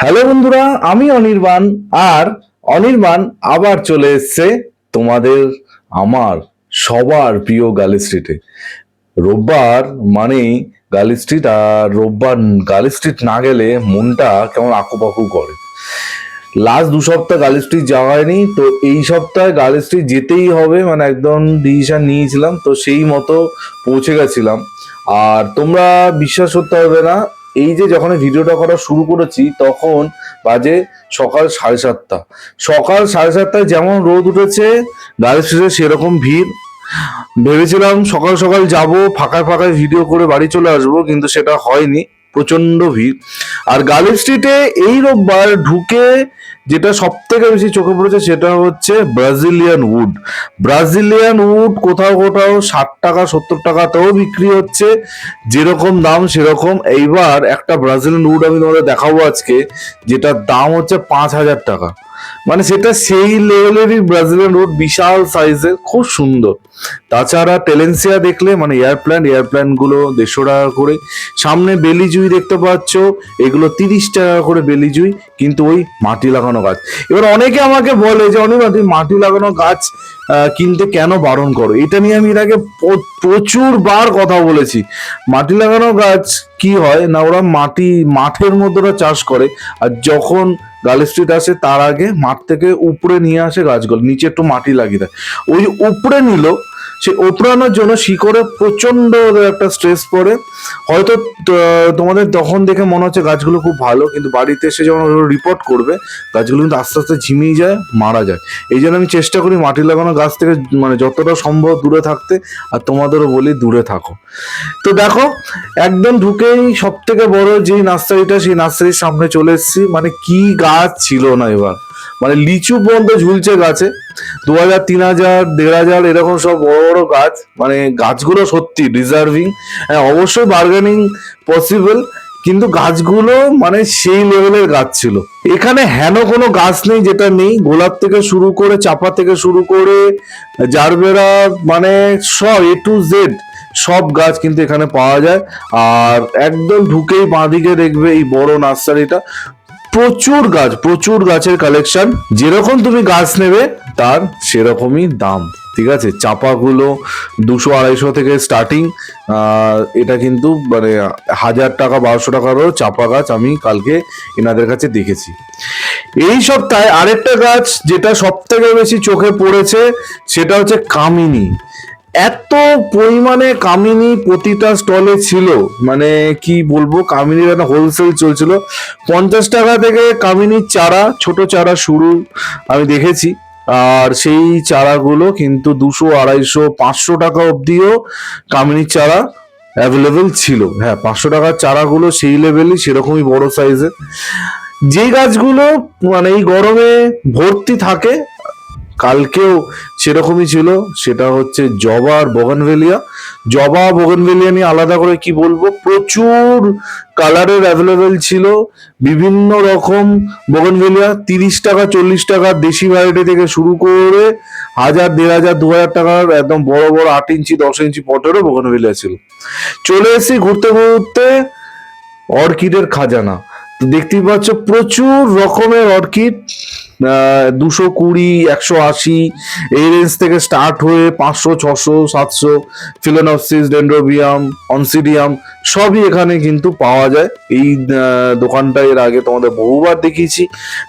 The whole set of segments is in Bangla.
হ্যালো বন্ধুরা, আমি অনির্বাণ আর অনির্বাণ আবার চলে এসছে তোমাদের আমার সবার প্রিয় গার্লি স্ট্রিটে রোববার মানেই গার্লি স্ট্রিট আর রোববার গার্লি স্ট্রিট না গেলে মনটা কেমন আঁকুপাকু করে। লাস্ট দু সপ্তাহ গার্লি স্ট্রিট যাওয়া হয়নি, তো এই সপ্তাহে গার্লি স্ট্রিট যেতেই হবে মানে একদম ডিসিশন নিয়েছিলাম, তো সেই মতো পৌঁছে গেছিলাম। আর তোমরা বিশ্বাস করতে হবে না, এই যে যখন ভিডিওটা করা শুরু করেছি, তখন বাজে সকাল সাড়ে সাতটা। সকাল সাড়ে সাতটায় যেমন রোদ উঠেছে গার্লি স্ট্রিটে সেরকম ভিড়। ভেবেছিলাম সকাল সকাল যাব, ফাঁকায় ফাঁকায় ভিডিও করে বাড়ি চলে আসব, কিন্তু সেটা হয়নি প্রচণ্ড ভিড়। আর গার্লি স্ট্রিটে এই রোববার ঢুকে যেটা সব থেকে বেশি চোখে পড়েছে সেটা হচ্ছে ব্রাজিলিয়ান উড। ব্রাজিলিয়ান উড কোথাও কোথাও ষাট টাকা, সত্তর টাকাতেও বিক্রি হচ্ছে। যেরকম দাম, সেরকম। এইবার একটা ব্রাজিলিয়ান উড আমি তোমাদের দেখাবো আজকে, যেটার দাম হচ্ছে পাঁচ হাজার টাকা। মানে সেটা সেই লেভেলেরই ব্রাজিলিয়ান রোড বিশাল সাইজের খুব সুন্দর। তাছাড়া টেলেন্সিয়া দেখলে মানে এয়ারপ্ল্যান এয়ারপ্ল্যানগুলো দেড়শো টাকা করে। সামনে বেলি জুই দেখতে পাচ্ছ, এগুলো তিরিশ টাকা করে বেলি জুই কিন্তু ওই মাটি লাগানো গাছ। এবার অনেকে আমাকে বলে যে অনিমা তুমি মাটি লাগানো গাছ কিনতে কেন বারণ করো? এটা নিয়ে আমি এর আগে প্রচুর বার কথা বলেছি। মাটি লাগানো গাছ কি হয় না, ওরা মাটি, মাঠের মধ্যে ওরা চাষ করে। আর যখন গার্ল স্ট্রিট আসে তার আগে মাঠ থেকে উপরে নিয়ে আসে গাছগুলো, নিচে একটু মাটি লাগিয়ে দেয়। ওই উপরে নিল সে ওপরানোর জন্য শিকড়ে প্রচণ্ড একটা স্ট্রেস পড়ে। হয়তো তোমাদের তখন দেখে মনে হচ্ছে গাছগুলো খুব ভালো, কিন্তু বাড়িতে এসে যখন রিপোর্ট করবে, গাছগুলো কিন্তু আস্তে আস্তে ঝিমিয়ে যায়, মারা যায়। এই জন্য আমি চেষ্টা করি মাটি লাগানো গাছ থেকে মানে যতটা সম্ভব দূরে থাকতে, আর তোমাদেরও বলি দূরে থাকো। তো দেখো, একদম ঢুকেই সব থেকে বড় যেই নার্সারিটা, সেই নার্সারির সামনে চলে এসেছি। মানে কি গাছ ছিল না এবার। মানে লিচু পর্যন্ত ঝুলছে গাছে। দু হাজার তিন হাজার দেড় হাজার এরকম সব বড় বড় গাছ। মানে গাছগুলো সত্যি ডিজার্ভিং হ্যাঁ অবশ্যই বার্গেনিং পসিবল কিন্তু গাছগুলো মানে সেই লেভেলের গাছ ছিল। এখানে হেন কোনো গাছ নেই যেটা নেই। গোলাপ থেকে শুরু করে, চাপা থেকে শুরু করে, জারবেরা মানে সব এ টু জেড সব গাছ কিন্তু এখানে পাওয়া যায়। আর একদম ঢুকেই বাঁদিকে দেখবে এই বড় নার্সারিটা। প্রচুর গাছ, প্রচুর গাছের কালেকশন যেরকম তুমি গাছ নেবে, তার সেরকমই দাম। ঠিক আছে? চাপাগুলো দুশো, আড়াইশো থেকে স্টার্টিং এটা কিন্তু মানে হাজার টাকা, বারোশো টাকারও চাপা গাছ আমি কালকে এনাদের কাছে দেখেছি। এই সপ্তাহে আরেকটা গাছ যেটা সব থেকে বেশি চোখে পড়েছে, সেটা হচ্ছে কামিনী। এত পরিমাণে কামিনী প্রতিটা স্টলে ছিল মানে কি বলব, কামিনীর একটা হোলসেল চলছিল। পঞ্চাশ টাকা থেকে কামিনীর চারা, ছোট চারা শুরু আমি দেখেছি। আর সেই চারাগুলো কিন্তু দুশো, আড়াইশো, পাঁচশো টাকা অবধিও কামিনীর চারা অ্যাভেলেবেল ছিল। হ্যাঁ পাঁচশো টাকার চারাগুলো সেই লেভেলই সেরকমই বড় সাইজের যে গাছগুলো মানে এই গরমে ভর্তি থাকে কালকেও সেরকমই ছিল, সেটা হচ্ছে জবা আর বগনভেলিয়া জবা বগনভেলিয়া নিয়ে আলাদা করে কি বলব? প্রচুর কালারের অ্যাভেলেবেল ছিল, বিভিন্ন রকম বগনভেলিয়া তিরিশ টাকা, চল্লিশ টাকা দেশি ভ্যারাইটি থেকে শুরু করে হাজার, দেড় হাজার, দু হাজার টাকার একদম বড় বড় আট ইঞ্চি, দশ ইঞ্চি পটেরও বগনভেলিয়া ছিল। চলে এসেছি ঘুরতে ঘুরতে অর্কিডের খাজানা। দেখতেই পাচ্ছ, প্রচুর রকমের অর্কিড দুশো কুড়ি, একশো আশি, এই রেঞ্জ থেকে স্টার্ট হয়ে পাঁচশো, ছশো, সাতশো ফিলোনপসিস ডেন্ড্রোবিয়াম অনসিডিয়াম সবই এখানে কিন্তু পাওয়া যায়। এই দোকানটা এর আগে তোমাদের বহুবার দেখিয়েছি,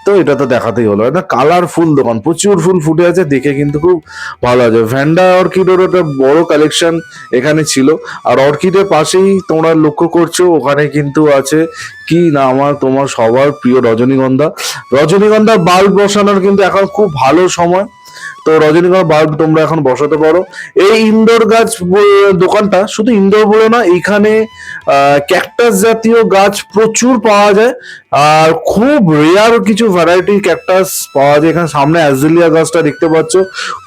তো এটা তো দেখাতেই হলো। একটা কালারফুল দোকান, প্রচুর ফুল ফুটে আছে, দেখে কিন্তু খুব ভালো আছে ভ্যান্ডা অর্কিডের একটা বড় কালেকশন এখানে ছিল। আর অর্কিডের পাশেই তোমরা লক্ষ্য করছ, ওখানে কিন্তু আছে কি না আমার তোমার সবার প্রিয় রজনীগন্ধা। রজনীগন্ধা বাল্ব বসানোর কিন্তু এখন খুব ভালো সময়। তো রজনীগন্ধা বাল্ব তোমরা এখন বসাতে পারো। এই ইনডোর গাছ দোকানটা শুধু ইনডোর বলে না এখানে ক্যাকটাস জাতীয় গাছ প্রচুর পাওয়া যায়। আর খুব রেয়ার কিছু ভ্যারাইটি ক্যাকটাস পাওয়া যায়। এখানে সামনে অ্যাজেলিয়া গাছটা দেখতে পাচ্ছ।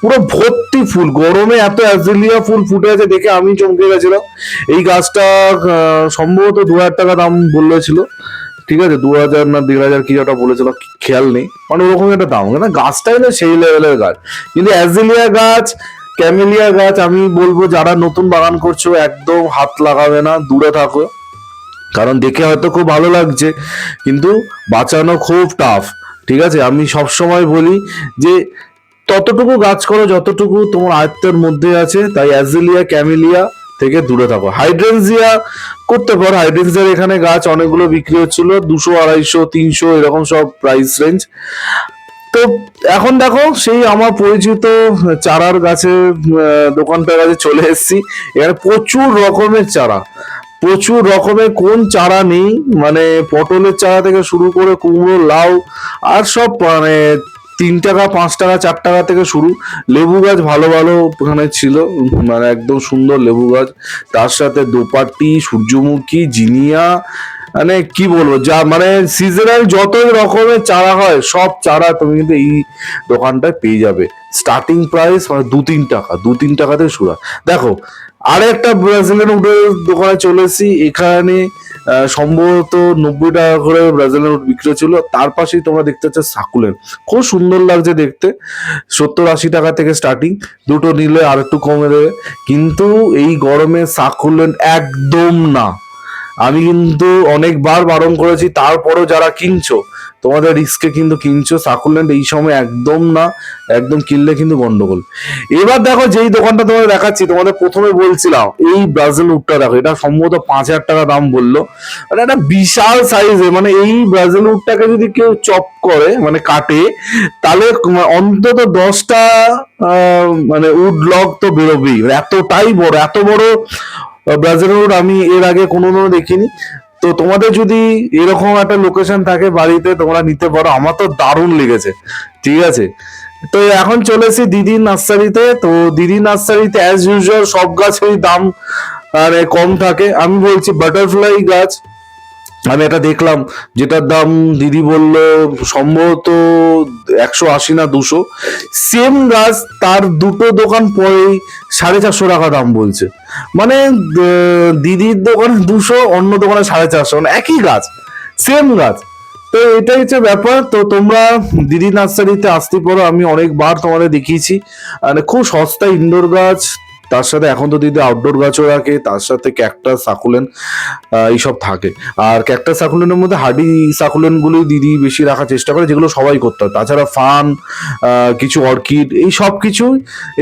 পুরো ভর্তি ফুল, গরমে এত অ্যাজেলিয়া ফুল ফুটে আছে দেখে আমি চমকে গেছিলাম। এই গাছটা সম্ভবত দু হাজার টাকা দাম বললেছিল। ঠিক আছে দু হাজার না দেড় হাজার কি একটা বলেছিল, খেয়াল নেই। মানে ওরকম একটা দাম না গাছটাই না সেই লেভেলের গাছ। কিন্তু অ্যাজেলিয়া গাছ, ক্যামেলিয়া গাছ, আমি বলব যারা নতুন বাগান করছ, একদম হাত লাগাবে না, দূরে থাকো। কারণ দেখে হয়তো খুব ভালো লাগছে, কিন্তু বাঁচানো খুব টাফ ঠিক আছে? আমি সব সময় বলি যে, ততটুকু গাছ করো, যতটুকু তোমার আয়ত্তের মধ্যে আছে, তাই অ্যাজিলিয়া, ক্যামিলিয়া থেকে দূরে থাকো। হাইড্রেনজিয়া করতে পারো। হাইড্রেনজিয়ার এখানে গাছ অনেকগুলো বিক্রি হচ্ছিল, দুশো, আড়াইশো, তিনশো, এরকম সব প্রাইস রেঞ্জ তো এখন দেখো, সেই আমার পরিচিত চারার গাছে দোকানটার কাছে চলে এসেছি। এখানে প্রচুর রকমের চারা। প্রচুর রকমের কোন চারা নেই মানে পটলের চারা থেকে শুরু করে কুমড়ো, লাউ, আর সব মানে তিন টাকা, পাঁচ টাকা, চার টাকা থেকে শুরু। লেবু গাছ ভালো ভালো ওখানে ছিল মানে একদম সুন্দর লেবু গাছ। তার সাথে দোপাটি সূর্যমুখী, জিনিয়া মানে কি বলব, যা মানে সিজনাল যত রকমের চারা হয়, সব চারা তুমি কিন্তু এই দোকানটায় পেয়ে যাবে। স্টার্টিং প্রাইস মানে দু, তিন টাকা, দু, তিন টাকাতে শুরু দেখো আরে একটা ব্রাজিলিয়ান উডের দোকানে চলে এসেছি। এখানে সম্ভবত নব্বই টাকা করে ব্রাজিলের নোট বিক্রি ছিল তার পাশেই তোমরা দেখতে পাচ্ছ সাকুলেন। খুব সুন্দর লাগছে দেখতে। সত্তর আশি টাকা থেকে স্টার্টিং দুটো নিলে আর একটু কমে দেবে। কিন্তু এই গরমে সাকুলেন একদম না। আমি কিন্তু অনেকবার বারণ করেছি, তারপরও যারা কিনছো তোমাদের রিস্কে কিন্তু কিনছো সাকুলেন্ট এই সময় একদম না, একদম কিনলে কিন্তু গন্ডগোল। এবার দেখো যেই দোকানটা তোমাদের দেখাচ্ছি, তোমাদের প্রথমে বলছিলাম, এই ব্রাজিল উডটা দেখো, এটা সম্ভবত পাঁচ হাজার টাকা দাম বলল। মানে একটা বিশাল সাইজে মানে এই ব্রাজিল উডটাকে যদি কেউ চপ করে মানে কাটে, তাহলে অন্তত দশটা মানে উড লগ তো বেরোবেই। মানে এতটাই বড়, এত বড় ব্রাজিল উড আমি এর আগে কোনোদিনও দেখিনি। তো তোমাদের যদি এরকম একটা লোকেশন থাকে বাড়িতে, তোমরা নিতে পারো। আমার তো দারুণ লেগেছে। ঠিক আছে? তো এখন চলেছি দিদি নার্সারিতে। তো দিদি নার্সারিতে অ্যাজ ইউজুয়াল সব গাছেরই দাম আর কম থাকে। আমি বলছি বাটারফ্লাই গাছ। আমি এটা দেখলাম, যেটার দাম দিদি বলল সম্ভবত একশো আশি না দুশো। সেম গাছ তার দুটো দোকান পরেই সাড়ে চারশো টাকা দাম বলছে। মানে দিদির দোকানে দুশো, অন্য দোকানে সাড়ে চারশো মানে একই গাছ সেম গাছ তো এটাই হচ্ছে ব্যাপার। তো তোমরা দিদি নার্সারিতে আসতে পারো। আমি অনেকবার তোমাদের দেখিয়েছি। মানে খুব সস্তা ইনডোর গাছ তার সাথে এখন তো দিদি আউটডোর গাছও রাখে, তার সাথে ক্যাকটাস সাকুলেন এইসব থাকে। আর ক্যাকটাস সাকুলেনের মধ্যে হার্ডি সাকুলেনগুলো দিদি বেশি রাখার চেষ্টা করে, যেগুলো সবাই করতে হয়। তাছাড়া ফান কিছু অর্কিড এই সব কিছু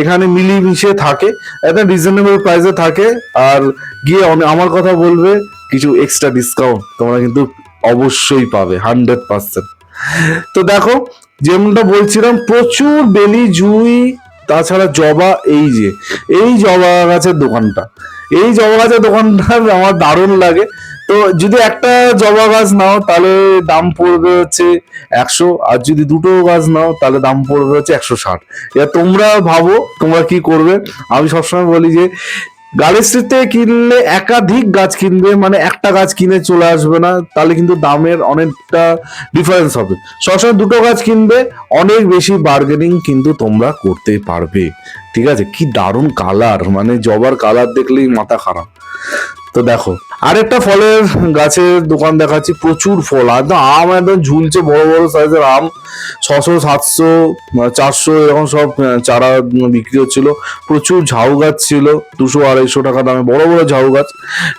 এখানে মিলিয়ে থাকে, একদম রিজনেবল প্রাইসে থাকে। আর গিয়ে আমার কথা বলবে, কিছু এক্সট্রা ডিসকাউন্ট তোমরা কিন্তু অবশ্যই পাবে হান্ড্রেড পার্সেন্ট তো দেখো, যেমনটা বলছিলাম, প্রচুর বেলি, জুই তাছাড়া জবা এই যে, এই জবা গাছের দোকানটা। এই জবা গাছের দোকানটা আমার দারুণ লাগে। তো যদি একটা জবা গাছ নাও, তাহলে দাম পড়বে হচ্ছে একশো। আর যদি দুটো গাছ নাও, তাহলে দাম পড়বে হচ্ছে একশো ষাট। তোমরা ভাবো, তোমরা কি করবে? আমি সবসময় বলি যে গাড়ির স্ট্রিট কিনলে একাধিক গাছ কিনবে মানে একটা গাছ কিনে চলে আসবে না, তাহলে কিন্তু দামের অনেকটা ডিফারেন্স হবে। সবসময় দুটো গাছ কিনবে, অনেক বেশি বার্গেনিং কিন্তু তোমরা করতে পারবে। ঠিক আছে? কি দারুণ কালার মানে জবার কালার দেখলেই মাথা খারাপ। তো দেখো, আরেকটা ফলের গাছের দোকান দেখাচ্ছি, প্রচুর ফল, একদম আম, একদম ঝুলছে বড় বড় সাইজের আম। ছশো, সাতশো চারশো এরকম সব চারা বিক্রি হচ্ছিল। প্রচুর ঝাউ গাছ ছিল, দুশো আড়াইশো টাকা দামে, বড় বড় ঝাউ গাছ,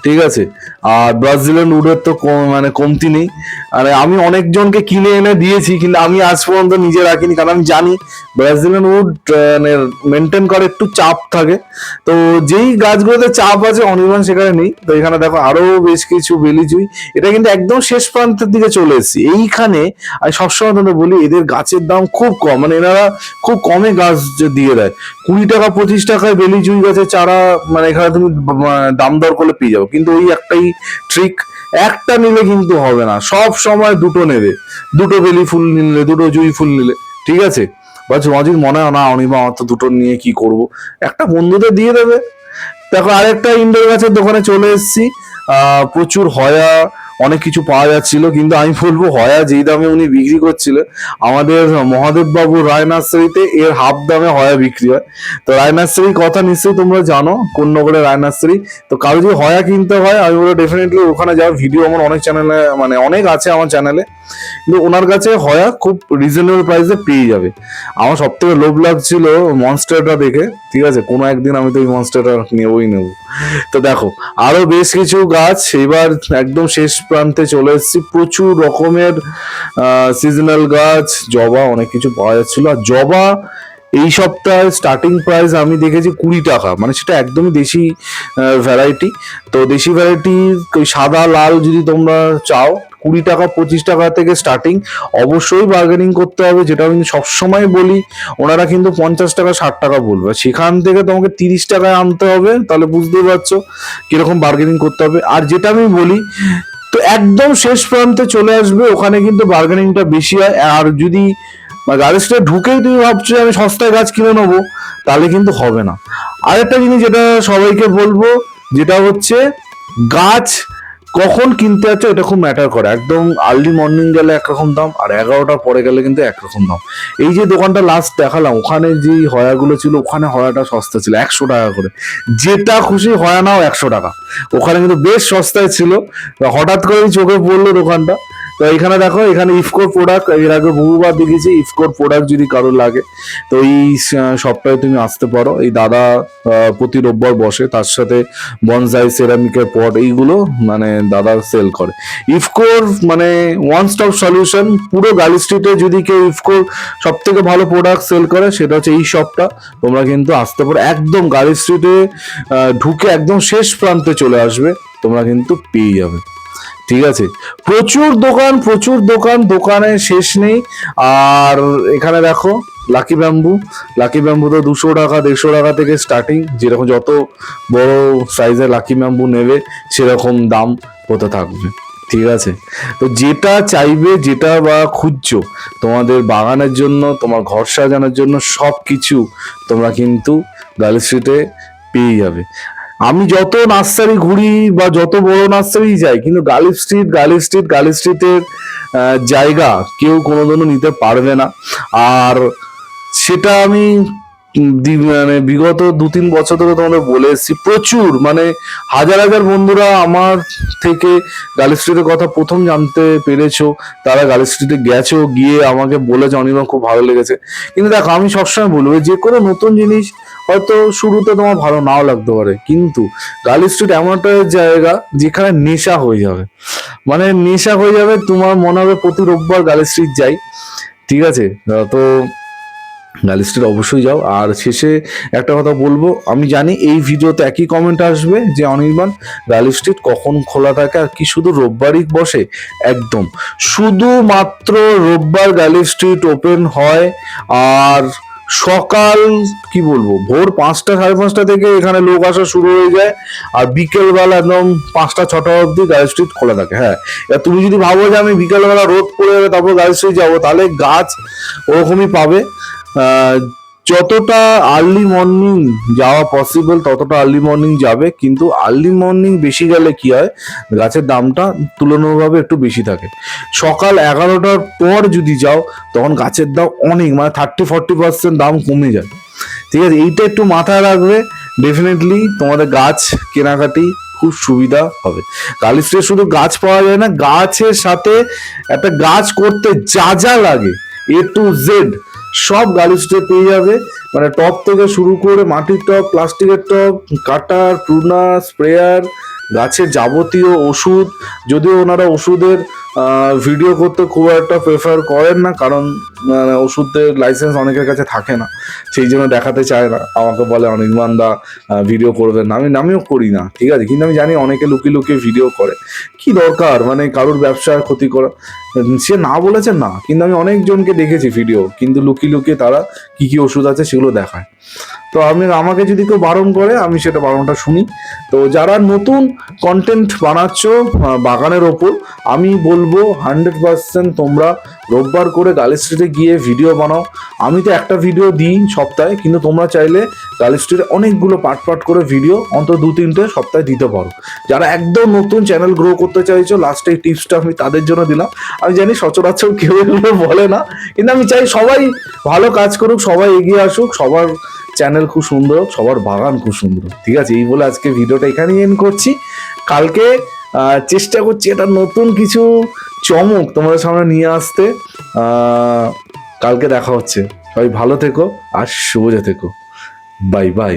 ঠিক আছে? আর ব্রাজিলিয়ান উডের তো মানে কমতি নেই। আর, আমি অনেকজনকে কিনে এনে দিয়েছি, কিন্তু আমি আজ পর্যন্ত নিজে রাখিনি, কারণ আমি জানি ব্রাজিলিয়ান উড মানে মেনটেন করে একটু চাপ থাকে। তো যেই গাছগুলোতে চাপ আছে, অনির্বাণ সেখানে নেই। তো এখানে দেখো, আরও বেশ কিছু বেলিজুই এটা কিন্তু একদম শেষ প্রান্তের দিকে চলে এসেছি। এইখানে আমি সবসময় তোমাদের বলি এদের গাছের দাম খুব কম মানে এনারা খুব কমে গাছ দিয়ে দেয়। কুড়ি টাকা, পঁচিশ টাকায় বেলিজুই গাছের চারা মানে এখানে তুমি দাম দর করলে পেয়ে যাব। কিন্তু ওই একটাই ট্রিক একটা নিলে কিন্তু হবে না। সব সময় দুটো নেবে। দুটো বেলি ফুল নিলে, দুটো জুই ফুল নিলে, ঠিক আছে? বলছে অজিত মনে হয় না, অনিমা আমার তো দুটো নিয়ে কি করব? একটা বন্ধুদের দিয়ে দেবে। দেখো, আরেকটা ইন্ডোর গাছের দোকানে চলে এসেছি। প্রচুর হয়া অনেক কিছু পাওয়া যাচ্ছিল, কিন্তু আমি বলব হয়া যেই দামে উনি বিক্রি করছিল, আমাদের মহাদেব বাবু রায় নার্সারিতে এর হাফ দামে হয়া বিক্রি হয়। তো রায় নার্সারির কথা নিশ্চয়ই তোমরা জানো কোন নগরে রায় নার্সারি। তো কারও যদি হয়া কিনতে হয়, আমি বলব ডেফিনেটলি ওখানে যাওয়ার ভিডিও আমার অনেক চ্যানেলে মানে অনেক আছে আমার চ্যানেলে কিন্তু ওনার কাছে হয়া খুব রিজনেবল প্রাইসে পেয়ে যাবে। আমার সব থেকে লোভ লাগছিল মনস্টারটা দেখে, ঠিক আছে? কোনো একদিন আমি তো এই মনস্টারটা নেবই নেব। তো দেখো, আরও বেশ কিছু গাছ, এবার একদম শেষ প্রান্তে চলে এসেছি। প্রচুর রকমের সিজনাল গাছ, জবা অনেক কিছু পাওয়া যাচ্ছিল। আর জবা এই সপ্তাহে স্টার্টিং প্রাইস আমি দেখেছি কুড়ি টাকা। মানে সেটা একদমই দেশি ভ্যারাইটি তো দেশি ভ্যারাইটির ওই সাদা, লাল যদি তোমরা চাও, কুড়ি টাকা, পঁচিশ টাকা থেকে স্টার্টিং অবশ্যই বার্গেনিং করতে হবে, যেটা আমি সবসময় বলি, ওনারা কিন্তু পঞ্চাশ টাকা, ষাট টাকা বলবে। সেখান থেকে তোমাকে তিরিশ টাকায় আনতে হবে, তাহলে বুঝতেই পারছ কীরকম বার্গেনিং করতে হবে। আর যেটা আমি বলি একদম শেষ প্রান্তে চলে আসবে, ওখানে কিন্তু বার্গেনিংটা বেশি হয়। আর যদি গাড়ি ঢুকেই তুমি ভাবছ আমি সস্তায় গাছ কিনে নেব, তাহলে কিন্তু হবে না। আরেকটা জিনিস যেটা সবাইকে বলব, যেটা হচ্ছে গাছ কখন কিনতে যাচ্ছ এটা খুব ম্যাটার করে। একদম আর্লি মর্নিং গেলে একরকম দাম আর এগারোটার পরে গেলে কিন্তু একরকম দাম। এই যে দোকানটা লাস্ট দেখালাম, ওখানে যে হয়াগুলো ছিল, ওখানে হয়াটা সস্তা ছিল, একশো টাকা করে। যেটা খুশি হয়া নাও একশো টাকা। ওখানে কিন্তু বেশ সস্তায় ছিল। হঠাৎ করেই চোখে পড়ল দোকানটা। তো এখানে দেখো এখানে ইফকোর প্রোডাক্টের আগে বহুবার দেখেছি ইফকোর প্রোডাক্ট যদি কারও লাগে, তো এই সপ্তাহে তুমি আসতে পারো। এই দাদা প্রতি রোববার বসে, তার সাথে বনসাই সেরামিকের পট এইগুলো মানে দাদা সেল করে। ইফকোর মানে ওয়ান স্টপ সলিউশন পুরো গালি স্ট্রিটে যদি কেউ ইফকোর সব থেকে ভালো প্রোডাক্ট সেল করে, সেটা হচ্ছে এই শপটা তোমরা কিন্তু আসতে পারো। একদম গালি স্ট্রিটে ঢুকে একদম শেষ প্রান্তে চলে আসবে, তোমরা কিন্তু পেয়ে যাবে। ঠিক আছে? প্রচুর দোকান প্রচুর দোকান দোকানে শেষ নেই। আর এখানে দেখো লাকি ব্যাম্বু লাকি ব্যাম্বু তো দুশো টাকা, দেড়শো টাকা থেকে স্টার্টিং যেরকম যত বড় সাইজের লাকি ব্যাম্বু নেবে, সেরকম দাম হতে থাকবে। ঠিক আছে? তো যেটা চাইবে, যেটা বা খুঁজছো, তোমাদের বাগানের জন্য, তোমার ঘর সাজানোর জন্য সব কিছু তোমরা কিন্তু গার্ল স্ট্রিটে পেয়ে যাবে। আমি যত নার্সারি ঘুরি বা যত বড় নার্সারি যাই, কিন্তু Galiff street Galiff street Galiff স্ট্রিটের জায়গা কেউ কোনোদিনও নিতে পারবে না। আর সেটা আমি মানে বিগত দু তিন বছর ধরে তোমাদের বলে এসেছি। প্রচুর মানে হাজার হাজার বন্ধুরা আমার থেকে গালি স্ট্রিটের কথা প্রথম জানতে পেরেছ। তারা গালি স্ট্রিটে গেছো গিয়ে আমাকে বলেছে অনিমা, খুব ভালো লেগেছে। কিন্তু দেখো, আমি সবসময় বলব যে কোনো নতুন জিনিস হয়তো শুরুতে তোমার ভালো নাও লাগতে পারে, কিন্তু গার্ল স্ট্রিট এমন একটা জায়গা যেখানে নেশা হয়ে যাবে। মানে নেশা হয়ে যাবে, তোমার মনে হবে প্রতি রোববার গার্ল স্ট্রিট যাই। ঠিক আছে? তো গার্ল স্ট্রিট অবশ্যই যাও। আর শেষে একটা কথা বলব, আমি জানি এই ভিডিওতে একই কমেন্ট আসবে যে অনির্বাণ গার্ল স্ট্রিট কখন খোলা থাকে আর কি শুধু রোববারই বসে? একদম। শুধুমাত্র রোববার গার্ল স্ট্রিট ওপেন হয় আর সকাল, কি বলব, ভোর পাঁচটা, সাড়ে পাঁচটা থেকে এখানে লোক আসা শুরু হয়ে যায় আর বিকেলবেলা একদম পাঁচটা, ছটা অবধি গার্ল স্ট্রিট খোলা থাকে। হ্যাঁ এবার তুমি যদি ভাবো যে আমি বিকেলবেলা রোদ পড়ে যাবে, তারপর গার্ল স্ট্রিট যাব, তাহলে গাছ ওরকমই পাবে। যতটা আর্লি মর্নিং যাওয়া পসিবল ততটা আর্লি মর্নিং যাবে। কিন্তু আর্লি মর্নিং বেশি গেলে কি হয়? গাছের দামটা তুলনাভাবে একটু বেশি থাকে। সকাল এগারোটার পর যদি যাও, তখন গাছের দাম অনেক মানে থার্টি ফর্টি পার্সেন্ট দাম কমে যায়। ঠিক আছে? এইটা একটু মাথায় রাখবে। ডেফিনেটলি তোমাদের গাছ কেনাকাটি খুব সুবিধা হবে। গালিস্টে শুধু গাছ পাওয়া যায় না, গাছের সাথে একটা গাছ করতে যা যা লাগে এ টু জেড সব গালিস্টে পেয়ে যাবে। মানে টপ থেকে শুরু করে মাটির টপ প্লাস্টিকের টপ কাটার প্রুনার স্প্রেয়ার গাছের যাবতীয় ওষুধ। যদিও ওনারা ওষুধের ভিডিও করতে খুব একটা প্রেফার করেন না, কারণ মানে ওষুধের লাইসেন্স অনেকের কাছে থাকে না। সেই জন্য দেখাতে চায় না। আমাকে বলে অনির্বাণ দা ভিডিও করবেন না। আমি, আমিও করি না, ঠিক আছে? কিন্তু আমি জানি অনেকে লুকিয়ে লুকিয়ে ভিডিও করে। কি দরকার? মানে কারোর ব্যবসার ক্ষতি করা। সে না বলেছে, না। কিন্তু আমি অনেকজনকে দেখেছি ভিডিও কিন্তু লুকিয়ে লুকিয়ে তারা কি কি ওষুধ আছে সেগুলো দেখায়। তো আমি আমাকে যদি কেউ বারণ করে, আমি সেটা বারণটা শুনি। তো যারা নতুন কন্টেন্ট বানাচ্ছ বাগানের ওপর, আমি বলব হান্ড্রেড পার্সেন্ট তোমরা রোববার করে গার্ল স্ট্রিটে গিয়ে ভিডিও বানাও। আমি তো একটা ভিডিও দিই সপ্তাহে, কিন্তু তোমরা চাইলে গার্ল স্ট্রিটে অনেকগুলো পার্ট পার্ট করে ভিডিও অন্তত দু, তিনটে সপ্তাহে দিতে পারো। যারা একদম নতুন চ্যানেল গ্রো করতে চাইছো লাস্টে এই টিপসটা আমি তাদের জন্য দিলাম। আমি জানি সচরাচর কেউ এগুলো বলে না, কিন্তু আমি চাই সবাই ভালো কাজ করুক, সবাই এগিয়ে আসুক, সবার চ্যানেল খুব সুন্দর, সবার বাগান খুব সুন্দর। ঠিক আছে, এই বলে আজকে ভিডিওটা এখানেই এন্ড করছি। কালকে চেষ্টা করছি এটা নতুন কিছু চমক তোমাদের সামনে নিয়ে আসতে। কালকে দেখা হচ্ছে। সবাই ভালো থেকো আর সোজা থেকো। Bye bye.